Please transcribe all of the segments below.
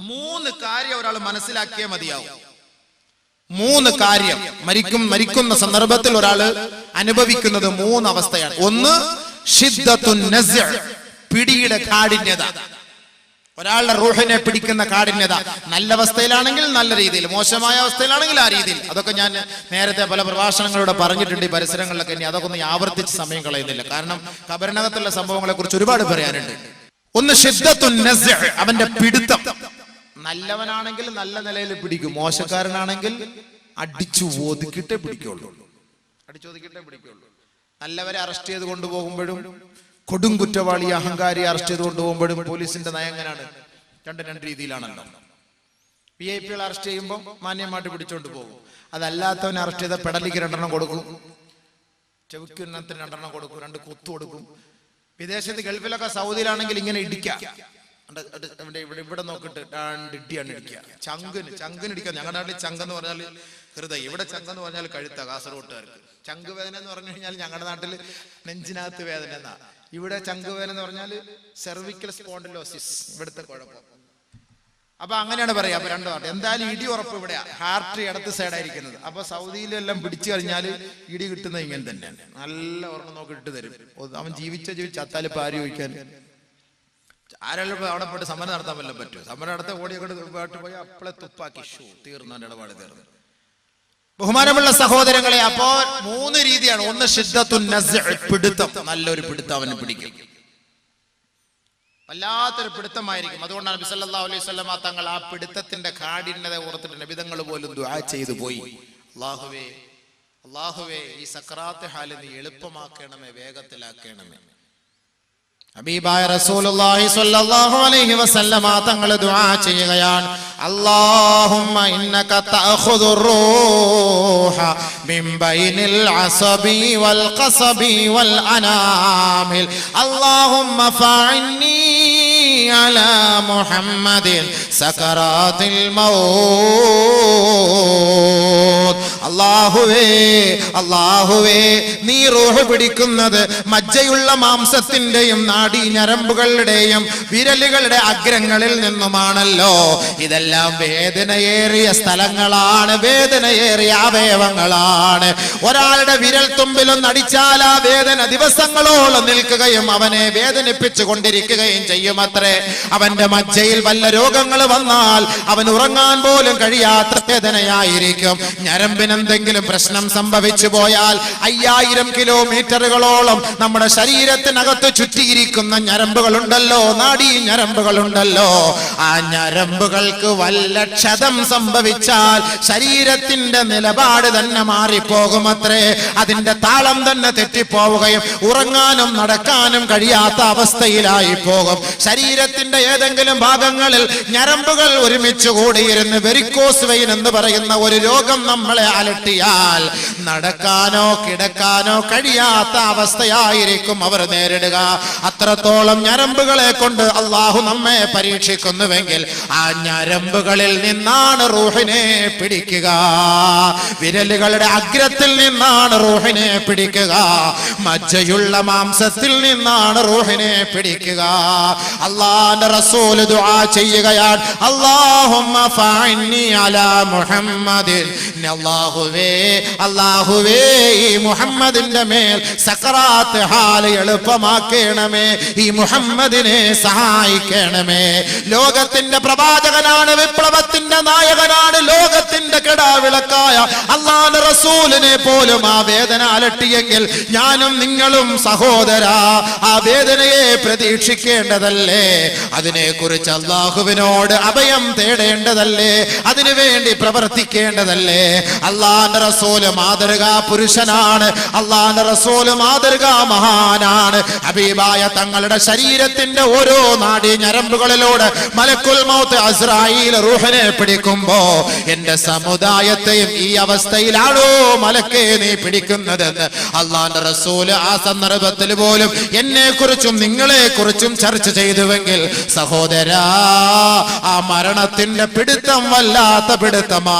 മൂന്ന് കാര്യം ഒരാൾ മനസ്സിലാക്കിയേ മതിയാവും. മൂന്ന് കാര്യം മരിക്കും മരിക്കുന്ന സന്ദർഭത്തിൽ ഒരാൾ അനുഭവിക്കുന്നത് മൂന്ന് അവസ്ഥയാണ്. ഒന്ന് പിടിയുടെ കാഠിന്യത. ഒരാളുടെ റൂഹിനെ പിടിക്കുന്ന കാഠിന്യത. നല്ല അവസ്ഥയിലാണെങ്കിൽ നല്ല രീതിയിൽ മോശമായ അവസ്ഥയിലാണെങ്കിൽ ആ രീതിയിൽ. അതൊക്കെ ഞാൻ നേരത്തെ പല പ്രഭാഷണങ്ങളോട് പറഞ്ഞിട്ടുണ്ട് ഈ പരിസരങ്ങളിലൊക്കെ. ഇനി അതൊക്കെ ഒന്ന് ആവർത്തിച്ച് സമയം കളയുന്നില്ല. കാരണം കബരനകത്തുള്ള സംഭവങ്ങളെ കുറിച്ച് ഒരുപാട് പറയാനുണ്ട്. ഒന്ന് അവന്റെ പിടുത്തം. നല്ലവനാണെങ്കിൽ നല്ല നിലയിൽ പിടിക്കും. മോശക്കാരനാണെങ്കിൽ അടിച്ചു ഒതുക്കിട്ടേ പിടിക്കുള്ളൂ. അടിച്ചൊതുക്കിട്ടേ പിടിക്കുള്ളൂ. നല്ലവരെ അറസ്റ്റ് ചെയ്ത് കൊണ്ടുപോകുമ്പോഴും കൊടും കുറ്റവാളി അഹങ്കാരി അറസ്റ്റ് ചെയ്ത് കൊണ്ടുപോകുമ്പോഴും പോലീസിന്റെ നയം എങ്ങനെയാണ്? രണ്ട് രണ്ട് രീതിയിലാണല്ലോ. വി ഐ പികൾ അറസ്റ്റ് ചെയ്യുമ്പോൾ മാന്യമായിട്ട് പിടിച്ചോണ്ട് പോകും. അതല്ലാത്തവനെ അറസ്റ്റ് ചെയ്ത പെടലിക്ക് രണ്ടെണ്ണം കൊടുക്കും. ചെവിക്കുന്നത്തിന് രണ്ടെണ്ണം കൊടുക്കും. രണ്ട് കുത്തു കൊടുക്കും. വിദേശത്ത് ഗൾഫിലൊക്കെ സൗദിയിലാണെങ്കിൽ ഇങ്ങനെ ഇടിക്കാം. ഇവിടെ ഇവിടെ നോക്കിട്ട് ഇടിയാണ് ഇടിക്കുക. ചങ്കന് ചങ്കന് ഇടിക്കുക ഞങ്ങളുടെ നാട്ടിൽ ചങ്കെന്ന് പറഞ്ഞാൽ ഹൃദയം. ഇവിടെ ചങ്കെന്ന് പറഞ്ഞാൽ കഴുത്ത കാസർഗോട്ടുകാർക്ക്. ചങ്ക് വേദന എന്ന് പറഞ്ഞു കഴിഞ്ഞാൽ ഞങ്ങളുടെ നാട്ടിൽ നെഞ്ചിനകത്ത് വേദന എന്നാ. ഇവിടെ ചങ്ക് വേദന എന്ന് പറഞ്ഞാൽ സെർവിക്കൽ സ്പോണ്ടിലോസിസ് ഇവിടുത്തെ കുഴപ്പം. അപ്പൊ അങ്ങനെയാണ് പറയാ. അപ്പൊ രണ്ടു നാട്ട് എന്തായാലും ഇടി ഉറപ്പ് ഇവിടെയാ. ഹാർട്ട് ഇടത്ത് സൈഡായിരിക്കുന്നത് അപ്പൊ സൗദിയിലെല്ലാം പിടിച്ചു കഴിഞ്ഞാൽ ഇടി കിട്ടുന്നത് ഇങ്ങനെ തന്നെയാണ്. നല്ല ഉറപ്പ് നോക്കി ഇട്ട് തരും അവൻ ജീവിച്ച ജീവിച്ച. ചത്താലിപ്പോ ആര് ചോദിക്കാൻ ആരെല്ലാം അവിടെ പോയിട്ട് സമരം നടത്താൻ വല്ലതും പറ്റുമോ? സമരം നടത്താൻ ഓടിയോട്ട് പോയി അപ്പളെ തുപ്പാക്കി. ഷൂ തീർന്നു അവന്റെ ഇടപാട് തീർന്നു. ബഹുമാനമുള്ള സഹോദരങ്ങളെ അപ്പോ മൂന്ന് രീതിയാണ്. ഒന്ന് ശുദ്ധത്തു പിടുത്തം. നല്ലൊരു പിടുത്തം അവന് പിടിക്കും. വല്ലാത്തൊരു പിടുത്തമായിരിക്കും. അതുകൊണ്ടാണ് നബി സല്ലല്ലാഹു അലൈഹി വസല്ലമ തങ്ങൾ ആ പിടുത്തത്തിന്റെ കാഠിന്യത ഓർത്തിട്ട് നബിതങ്ങൾ പോലും ദുആ ചെയ്തു പോയി. അള്ളാഹുവേ അള്ളാഹുവേ ഈ സക്രാത്ത് ഹാലിന് എളുപ്പമാക്കണമേ വേഗത്തിലാക്കണമേ. ഹബീബായ റസൂലുള്ളാഹി സ്വല്ലല്ലാഹു അലൈഹി വസല്ലമ തങ്ങൾ ദുആ ചെയ്യുകയാണ്. അല്ലാഹുമ്മ ഇന്നക തഅഖുദു റൂഹ മിൻ ബൈനിൽ അസബി വൽ ഖസബി വൽ അനാമിൽ. അല്ലാഹുമ്മ ഫഅന്നി അലാ മുഹമ്മദിൻ സകറാത്തിൽ മൗത്ത് അല്ലാഹുവേ അള്ളാഹുവേ നീ റോഹ് പിടിക്കുന്നത് മജ്ജയുള്ള മാംസത്തിന്റെയും നാടി ഞരമ്പുകളുടെയും വിരലുകളുടെ അഗ്രങ്ങളിൽ നിന്നുമാണല്ലോ. ഇതെല്ലാം വേദനയേറിയ സ്ഥലങ്ങളാണ് വേദനയേറിയ അവയവങ്ങളാണ്. ഒരാളുടെ വിരൽ തുമ്പിലൊന്ന് അടിച്ചാൽ ആ വേദന ദിവസങ്ങളോളം നിൽക്കുകയും അവനെ വേദനിപ്പിച്ചു കൊണ്ടിരിക്കുകയും ചെയ്യും അത്രേ അവന്റെ മജ്ജയിൽ വല്ല രോഗങ്ങൾ വന്നാൽ അവൻ ഉറങ്ങാൻ പോലും കഴിയാത്ത വേദനയായിരിക്കും. ഞരമ്പിനെന്തെങ്കിലും പ്രശ്നം സംഭവിച്ചു പോയാൽ അയ്യായിരം കിലോമീറ്ററുകളോളം നമ്മുടെ ശരീരത്തിനകത്ത് ചുറ്റിയിരിക്കുന്ന ഞരമ്പുകളുണ്ടല്ലോ നാഡീ ഞരമ്പുകളുണ്ടല്ലോ. ആ ഞരമ്പുകൾക്ക് വല്ല ക്ഷതം സംഭവിച്ചാൽ ശരീരത്തിന്റെ നിലപാട് തന്നെ മാറിപ്പോകുമത്രേ. അതിന്റെ താളം തന്നെ തെറ്റിപ്പോവുകയും ഉറങ്ങാനും നടക്കാനും കഴിയാത്ത അവസ്ഥയിലായി പോകും ശരീരത്തിന്റെ ഏതെങ്കിലും ഭാഗങ്ങളിൽ ഞരമ്പുകൾ ഒരുമിച്ച് കൂടിയിരുന്ന് വെരിക്കോസ് വെയിൻ എന്ന് പറയുന്ന ഒരു രോഗം നമ്മളെ അലട്ടിയാൽ നടക്കാനോ കിടക്കാനോ കഴിയാത്ത അവസ്ഥയായിരിക്കും അവർ നേരിടുക. അത്രത്തോളം ഞരമ്പുകളെ കൊണ്ട് അള്ളാഹു നമ്മെ പരീക്ഷിക്കുന്നുവെങ്കിൽ ആ ഞരമ്പുകളിൽ നിന്നാണ് റൂഹിനെ പിടിക്കുക. വിരലുകളുടെ അഗ്രത്തിൽ നിന്നാണ് റൂഹിനെ പിടിക്കുക. മജ്ജയുള്ള മാംസത്തിൽ നിന്നാണ് റൂഹിനെ പിടിക്കുക. അള്ളാന്റെ റസൂൽ ദുആ ചെയ്യുകയാണ്. അല്ലാഹുമ്മ ഫഅന്നി അലാ മുഹമ്മദിൻ. അല്ലാഹുവേ അള്ളാഹുവേ ഈ മുഹമ്മദിന്റെ മേൽ സക്കറാത്ത് ഹാൽ എളുപ്പമാക്കണമേ ഈ മുഹമ്മദിനെ സഹായിക്കണമേ. ലോകത്തിന്റെ പ്രവാചകനാണ് വിപ്ലവത്തിന്റെ നായകനാണ് ലോകത്തിന്റെ കെടാവിളക്കായ അള്ളാഹ് റസൂലിനെ പോലും ആ വേദന അലട്ടിയെങ്കിൽ ഞാനും നിങ്ങളും സഹോദര ആ വേദനയെ പ്രതീക്ഷിക്കേണ്ടതല്ലേ? അതിനെക്കുറിച്ച് അള്ളാഹുവിനോട് അഭയം തേടേണ്ടതല്ലേ? അതിനു വേണ്ടി പ്രവർത്തിക്കേണ്ടതല്ലേ അള്ളാന്റെ റസൂൽ മാതൃകാ പുരുഷനാണ്. അള്ളാന്റെ റസൂൽ മാതൃകാ മഹാനാണ്. ഹബീബായ തങ്ങളുടെ ശരീരത്തിന്റെ ഓരോ നാടി ഞരമ്പുകളിലൂടെ മലക്കുൽ മൗത്ത് അസ്രായിൽ റൂഹനെ പിടിക്കുമ്പോ എന്റെ സമുദായത്തെയും ഈ അവസ്ഥയിലാണോ മലക്കെ നീ പിടിക്കുന്നതെന്ന് അള്ളാന്റെ റസൂൽ ആ സന്ദർഭത്തിൽ പോലും എന്നെ കുറിച്ചും നിങ്ങളെ കുറിച്ചും ചർച്ച ചെയ്തുവെങ്കിൽ സഹോദരാ ആ മരണത്തിന്റെ പിടുത്തം വല്ലാത്ത പിടുത്തമാ.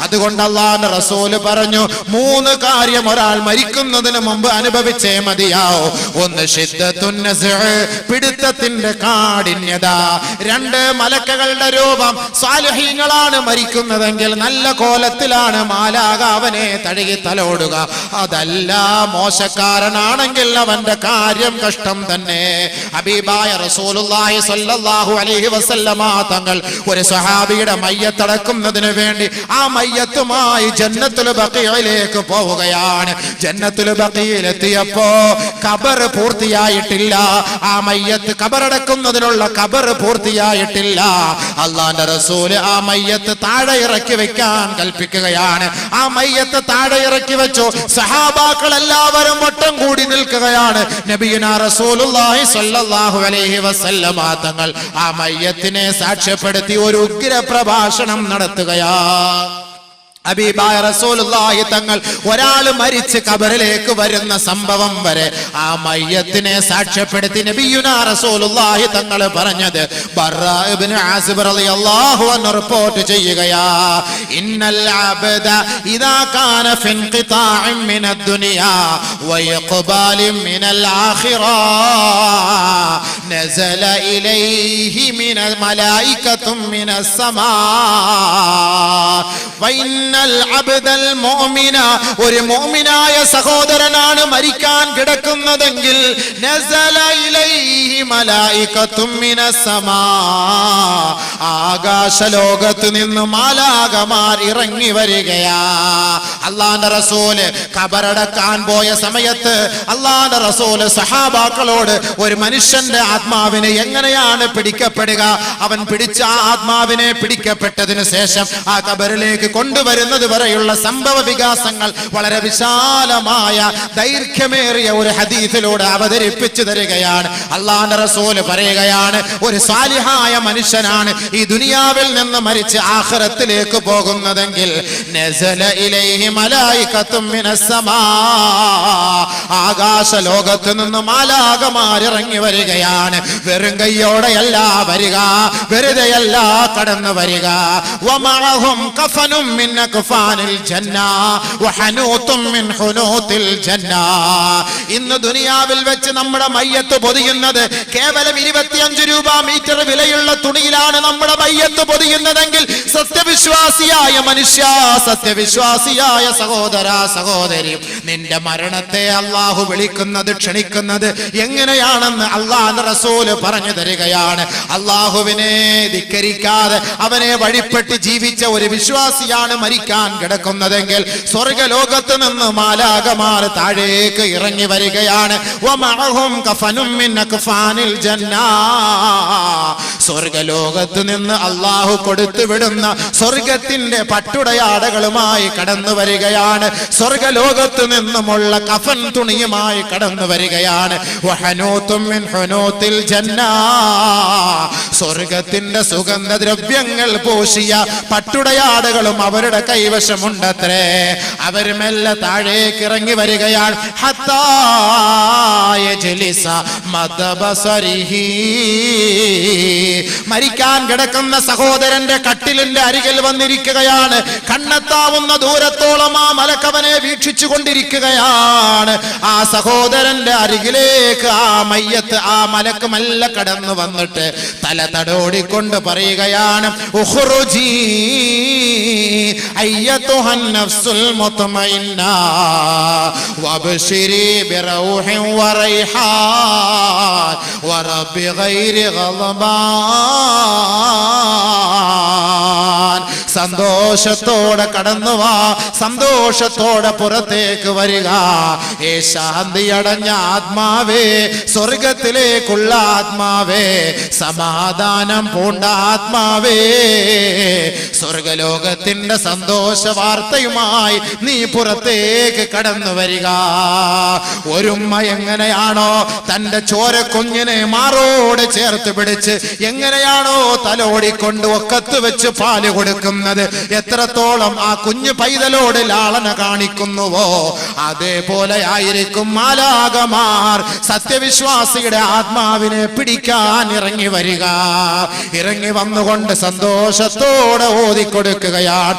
അതുകൊണ്ട് അള്ളാന്റെ റസൂൽ പറഞ്ഞു മൂന്ന് കാര്യം ഒരാൾ മരിക്കുന്നതിന് മുമ്പ് അനുഭവിച്ചേ മതിയാവോ. ഒന്ന് പിടുത്തത്തിന്റെ കാഠിന്യത. രണ്ട് മലക്കകളുടെ രൂപം. സ്വാലുഹീങ്ങളാണ് മരിക്കുന്നതെങ്കിൽ നല്ല കോലത്തിലാണ് മാലാക അവനെ തഴുകി തലോടുക. അതല്ല മോശക്കാരനാണെങ്കിൽ അവന്റെ കാര്യം കഷ്ടം തന്നെ. ഹബീബായ റസൂലുള്ളാഹി സ്വല്ലല്ലാഹു അലൈഹി വസല്ലമ തങ്ങൾ ഒരു സ്വഹാബിയുടെ മയ്യത്തടക്കുന്നതിന് വേണ്ടി ആ മയ്യത്തുമായി ജന്നത്തുൽ ബക്കിയിലേക്ക് പോവുകയാണ്. ജന്നത്തുൽ ബക്കിയിലെത്തിയപ്പോ കബർ പൂർത്തിയായിട്ടില്ല. ആ മയ്യത്ത് ഖബറടക്കുന്നതിനുള്ള കബർ പൂർത്തിയായിട്ടില്ല. അള്ളാന്റെ റസൂൽ ആ മയ്യത്ത് താഴെ ഇറക്കി വെക്കാൻ കൽപ്പിക്കുകയാണ്. ആ മയ്യത്ത് താഴെ ഇറക്കി വെച്ചു. സഹാബാക്കൾ എല്ലാവരും വട്ടം കൂടി നിൽക്കുകയാണ്. നബീന റസൂലുള്ളാഹി സ്വല്ലല്ലാഹു അലൈഹി വസല്ലമ തങ്ങൾ ആ മയ്യത്തിനെ സാക്ഷ്യപ്പെടുത്തി ഒരു ഉഗ്ര പ്രഭാഷണം നടത്തുകയാ അബീബായ റസൂലുള്ളാഹി തങ്ങൾ ഒരാൾ മരിച്ച് കബറിലേക്ക് വരുന്ന സംഭവം വരെ ആ മയ്യത്തിനെ സാക്ഷ്യപ്പെടുത്തി നബിയുന റസൂലുള്ളാഹി തങ്ങൾ പറഞ്ഞത് ബർറാ ഇബ്നു ആസിബ് റളിയല്ലാഹു അൻഹു റിപ്പോർട്ട് ചെയ്യുകയാ ഇന്നൽ അബ്ദ ഇദാ കാന ഫി ഇൻഖിതാഇൻ മിന ദുനിയാ വയഖ്ബാലിൻ മിനൽ ആഖിറ നസല ഇലൈഹി മിനൽ മലായികത്തും മിനസ് സമാ ഒരു മോമിനായ സഹോദരനാണ് മരിക്കാൻ കിടക്കുന്നതെങ്കിൽ നസല ഇലൈഹി മലായികത്തും മിനസ് സമാ. ആകാശ ലോകത്ത് നിന്ന് മാലാകമാർ ഇറങ്ങി വരികയാ. അള്ളാന്റെ റസൂൽ കബറടക്കാൻ പോയ സമയത്ത് അള്ളാന്റെ റസൂൽ സഹാബാക്കളോട് ഒരു മനുഷ്യന്റെ ആത്മാവിനെ എങ്ങനെയാണ് പിടിക്കപ്പെടുക? അവൻ പിടിച്ച ആത്മാവിനെ പിടിക്കപ്പെട്ടതിന് ശേഷം ആ കബറിലേക്ക് കൊണ്ടുവരുന്നത് വരെയുള്ള സംഭവ വികാസങ്ങൾ വളരെ വിശാലമായ ദൈർഘ്യമേറിയ ഒരു ഹദീസിലൂടെ അവതരിപ്പിച്ചു തരികയാണ് അള്ളാന്റെ റസൂൽ പറയുകയാണ് ഒരു സാലിഹായ മനുഷ്യനാണ് ഈ ദുനിയാവിൽ നിന്ന് മരിച്ച് ആഹ്റത്തിലേക്ക് പോകുന്നതെങ്കിൽ. ആകാശ ലോകത്ത് നിന്ന് മാലാകമാരിറങ്ങി വരികയാണ് വെറും കൈയോടെയല്ല വരിക വെറുതെയല്ല കടന്നു വരിക അക്ഫാനിൽ ജന്ന വഹനൂത്തും മിൻ ഹുനൂത്തിൽ ജന്ന. ഇന്ന് ദുനിയാവിൽ വെച്ച് നമ്മുടെ മയ്യത്ത് പൊതിയുന്നത് കേവലം ഇരുപത്തിയഞ്ച് രൂപ മീറ്റർ വിലയുള്ള തുണിയിലാണ് നമ്മുടെ മയ്യത്ത് പൊതിയുന്നതെങ്കിൽ സത്യവിശ്വാസിയായ മനുഷ്യ സത്യവിശ്വാസിയായ സഹോദര സഹോദരി നിന്റെ മരണത്തെ അള്ളാഹു വിളിക്കുന്നത് ക്ഷണിക്കുന്നത് എങ്ങനെയാണെന്ന് അള്ളാഹ് റസൂൽ പറഞ്ഞു തരികയാണ്. അള്ളാഹുവിനെ ധിക്കരിക്കാതെ അവനെ വഴിപ്പെട്ട് ജീവിച്ച ഒരു വിശ്വാസിയാണ് മരിക്കാൻ കിടക്കുന്നതെങ്കിൽ സ്വർഗലോകത്ത് നിന്ന് മാലാകമാർ താഴേക്ക് ഇറങ്ങി വരികയാണ്. സ്വർഗലോകത്ത് നിന്ന് അള്ളാഹു കൊടുത്തു വിടുന്ന സ്വർഗത്തിന്റെ പട്ടുടയാടകളുമായി കടന്നു വരികയാണ് സ്വർഗലോകത്ത് നിന്നുമുള്ള കഫൻ തുണിയുമായി കടന്നു വരികയാണ്. സ്വർഗത്തിന്റെ സുഗന്ധദ്രവ്യങ്ങൾ പൂശിയ പട്ടുടയാടകളും അവരുടെ കൈവശമുണ്ടത്രേ. അവർ മെല്ലെ താഴേക്ക് ഇറങ്ങി വരികയാണ്. മരിക്കാൻ കിടക്കുന്ന സഹോദരന്റെ കട്ടിലിന്റെ അരികിൽ വന്നിരിക്കുകയാണ്. കണ്ണെത്താവുന്ന ദൂരത്തോളം ആ മലക്കവനെ വീക്ഷിച്ചു കൊണ്ടിരിക്കുകയാണ് ആ സഹോദരന്റെ അരികിലേക്ക് ആ മയ്യത്ത് ആ മലക്ക് മെല്ലെ കടന്നു വന്നിട്ട് തല തടോടിക്കൊണ്ട് പറയുകയാണ് സന്തോഷത്തോടെ കടന്നു വാ സന്തോഷത്തോടെ പുറത്തേക്ക് വരിക. ഏ ശാന്തി അടഞ്ഞ ആത്മാവേ സ്വർഗത്തിലേക്കുള്ള ആത്മാവേ സമാധാനം പൂണ്ട ആത്മാവേ. സ്വർഗലോകത്തിന്റെ സന്തോഷ വാർത്തയുമായി നീ പുറത്തേക്ക് കടന്നു വരിക. ഒരുമ്മ എങ്ങനെയാണോ തന്റെ ചോരക്കുഞ്ഞിനെ മാറോട് ചേർത്ത് പിടിച്ച് എങ്ങനെയാണോ തലോടിക്കൊണ്ട് ഒക്കത്ത് വെച്ച് പാൽ കൊടുക്കുന്നത്. എത്രത്തോളം ആ കുഞ്ഞു പൈതലോട് ലാളന കാണിക്കുന്നുവോ അതേപോലെ ആയിരിക്കും മാലാകമാർ സത്യവിശ്വാസിയുടെ ആത്മാവിനെ പിടിക്കാൻ ഇറങ്ങി വരിക. ഇറങ്ങി വന്നുകൊണ്ട് സന്തോഷത്തോടെ ഓതിക്കൊടുക്കുകയാണ്.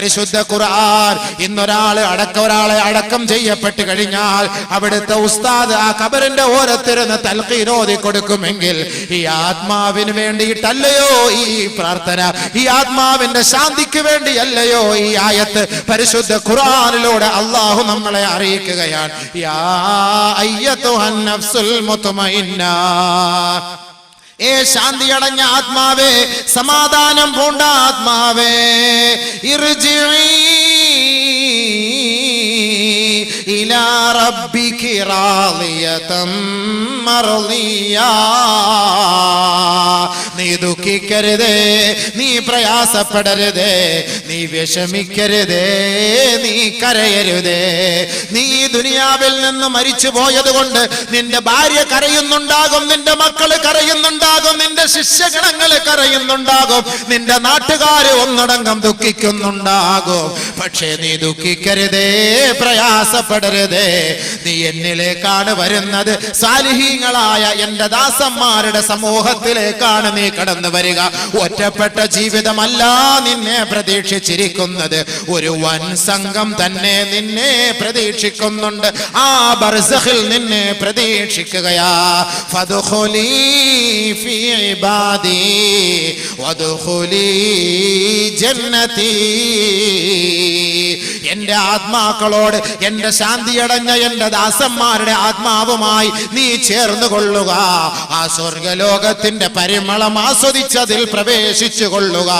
പരിശുദ്ധ ഖുർആൻ. ഇന്നൊരാൾ അടക്ക ഒരാളെ അടക്കം ചെയ്യപ്പെട്ട് കഴിഞ്ഞാൽ അവിടുത്തെ ഉസ്താദ് ആ കബറിന്റെ ഓരത്തിരുന്ന് തൽക്കീരോതി കൊടുക്കുമെങ്കിൽ ഈ ആത്മാവിന് വേണ്ടിയിട്ടല്ലയോ ഈ പ്രാർത്ഥന? ഈ ആത്മാവിന്റെ ശാന്തിക്ക് വേണ്ടിയല്ലയോ ഈ ആയത്ത്? പരിശുദ്ധ ഖുർആനിലൂടെ അള്ളാഹു നമ്മളെ അറിയിക്കുകയാണ്. യാ അയ്യത്തുഹൻ നഫ്സുൽ ഏ ശാന്തിയടഞ്ഞ ആത്മാവേ സമാധാനം പൂണ്ട ആത്മാവേ. ഇലാ റബ്ബികി റാളിയതം മർളിയാ. നീ ദുഃഖിക്കരുതേ നീ പ്രയാസപ്പെടരുതേ നീ വിഷമിക്കരുതേ നീ കരയരുതേ. നീ ദുനിയാവിൽ നിന്ന് മരിച്ചു പോയത് കൊണ്ട് നിന്റെ ഭാര്യ കരയുന്നുണ്ടാകും നിന്റെ മക്കൾ കരയുന്നുണ്ടാകും നിന്റെ ശിഷ്യഗണങ്ങൾ കരയുന്നുണ്ടാകും നിന്റെ നാട്ടുകാര് ഒന്നടങ്കം ദുഃഖിക്കുന്നുണ്ടാകും. പക്ഷേ നീ ദുഃഖിക്കരുതേ പ്രയാസപ്പെടരുതേ. നീ എന്നിലേക്കാണ് വരുന്നത്. സാലിഹീങ്ങളായ എന്റെ ദാസന്മാരുടെ സമൂഹത്തിലേക്കാണ് നീ കടന്നു വരിക. ഒറ്റപ്പെട്ട ജീവിതമല്ല നിന്നെ പ്രതീക്ഷിച്ചിരിക്കുന്നത്. ഒരു വൻ സംഘം തന്നെ നിന്നെ പ്രതീക്ഷിക്കുന്നുണ്ട്. ആ ബർസഹിൽ നിന്നെ പ്രതീക്ഷിക്കുകയാ. എന്റെ ആത്മാക്കളോട് എന്റെ ശാന്തിയടഞ്ഞ എന്റെ ദാസന്മാരുടെ ആത്മാവുമായി നീ ചേർന്നു കൊള്ളുക ആ സ്വർഗലോകത്തിന്റെ പരിമളം ആസ്വദിച്ചതിൽ പ്രവേശിച്ചു കൊള്ളുക.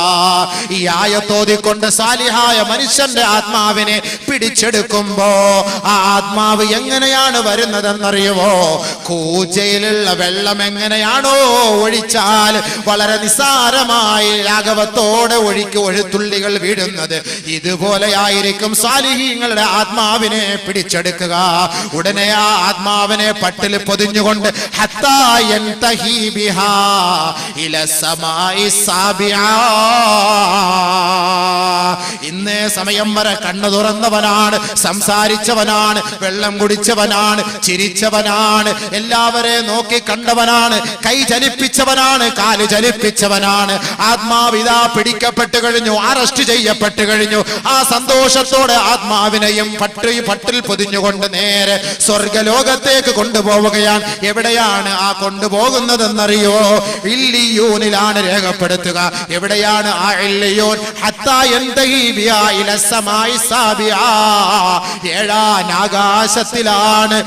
ഈ ആയത്തോതിക്കൊണ്ട് സാലിഹായ മനുഷ്യന്റെ ആത്മാവിനെ പിടിച്ചെടുക്കുമ്പോ ആ ആത്മാവ് എങ്ങനെയാണ് വരുന്നതെന്നറിയുമോ കൂജയിലുള്ള വെള്ളം എങ്ങനെയാണോ ഒഴിച്ചാൽ വളരെ നിസ്സാരമായി ലാഘവത്തോടെ ഒഴിക്ക് ഒഴുത്തുള്ളികൾ വീഴുന്നത്. ഇതുപോലെയായിരിക്കും സാലിഹീങ്ങളുടെ ആത്മാവിനെ പിടിച്ചെടുക്കുക. ഉടനെ ആ ആത്മാവിനെ പട്ടിൽ പൊതിഞ്ഞുകൊണ്ട് ഹത്താ ഇന്നേ സമയം വരെ കണ്ണു തുറന്നവനാണ് സംസാരിച്ചവനാണ് വെള്ളം കുടിച്ചവനാണ് ചിരിച്ചവനാണ് എല്ലാവരെ നോക്കി കണ്ടവനാണ് കൈ ചലിപ്പിച്ചവനാണ് കാൽ ചലിപ്പിച്ചവനാണ്. ആത്മാവിതാ പിടിക്കപ്പെട്ടു കഴിഞ്ഞു അറസ്റ്റ് ചെയ്യപ്പെട്ടു കഴിഞ്ഞു. ആ സന്തോഷത്തോടെ ആത്മാവിനെയും പട്ടി പട്ടിൽ പൊതിഞ്ഞുകൊണ്ട് നേരെ സ്വർഗലോകത്തേക്ക് കൊണ്ടുപോവുകയാണ്. എവിടെയാണ് ആ കൊണ്ടുപോകുന്നതെന്നറിയോ? ഇല്ലിയൂനിലാണ് രേഖപ്പെടുത്തുക. എവിടെയാണ് ആ ഇല്ലിയൂൻ. ഏഴാൻ ആകാശത്തിലാണ്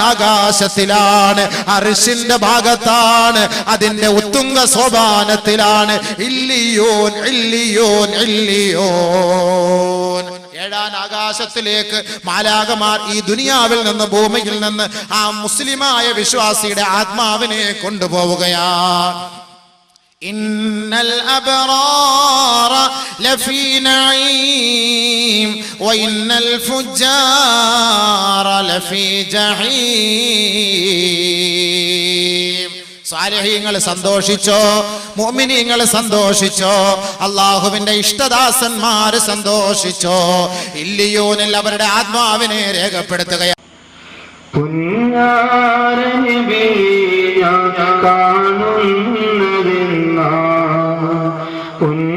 ആകാശത്തിലാണ് അർഷിന്റെ ഭാഗത്താണ് അതിന്റെ ഉത്തുംഗ സോപാനത്തിലാണ്. ഇല്ലിയോൻ ഇല്ലിയോൻ ഇല്ലിയോൻ. ഏഴാൻ ആകാശത്തിലേക്ക് മാലാകമാർ ഈ ദുനിയാവിൽ നിന്ന് ഭൂമിയിൽ നിന്ന് ആ മുസ്ലിമായ വിശ്വാസിയുടെ ആത്മാവിനെ കൊണ്ടുപോവുകയാണ്. إن الأبرار لفي نعيم وإن الفجار لفي جحيم സാരഹീങ്ങൾ സന്തോഷിച്ചോ മോമിനിങ്ങൾ സന്തോഷിച്ചോ അള്ളാഹുവിന്റെ ഇഷ്ടദാസന്മാര് സന്തോഷിച്ചോ ഇല്ലിയോനിൽ അവരുടെ ആത്മാവിനെ രേഖപ്പെടുത്തുകയാണ് പുഞ്ഞാരനിബിയ കാണുന്നതെന്ന പുഞ്ഞാരറോണയിൽ